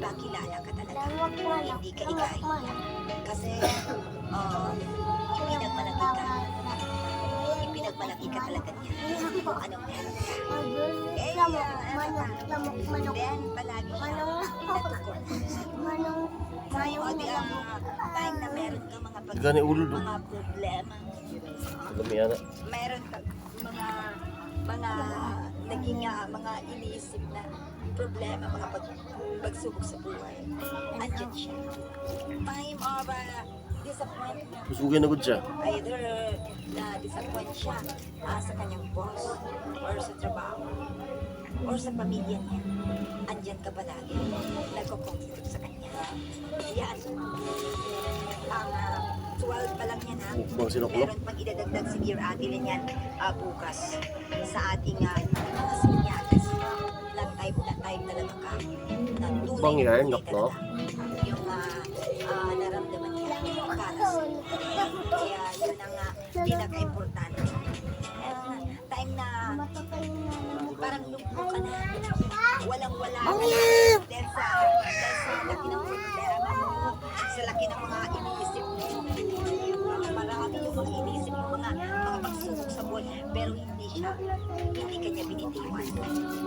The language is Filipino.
ba kilala ka talaga? Hindi ka ikaya. Kasi, uh, ipinagmalaki ka. Ipinagmalaki ka talaga niya. Kung anong meron ka. Eh, Lamok, ah, manok, lamok, manok. Then, palagi siya Manong, natutukol. manong, Tayo, di, ah, time na meron ka mga pag Gani ulo mga problema. Dami. Meron ka mga mga naging ah, mga iniisip na problema, mga pag, pagsubok sa buhay. Andyan siya. Time of uh, disappointment. Kusugay na gud siya. Either na disappoint siya ah, sa kanyang boss or sa trabaho or sa pamilya niya. Andyan ka palagi. Nagko-contribute sa kanya. Yan. Ang ah, 12 pa lang yan ha. Meron pang idadagdag si Dear Ate yan ah, bukas ating uh, mga sinyatas. Na type na type talaga ka. Na tunay Bang yan, naklo? talaga. Yung ah, ah, naramdaman niya para sa kaya yun ang uh, pinaka-importante. Ah, time na parang lumpo ka na. Walang wala ka hindi siya, hindi ka niya binitiwan.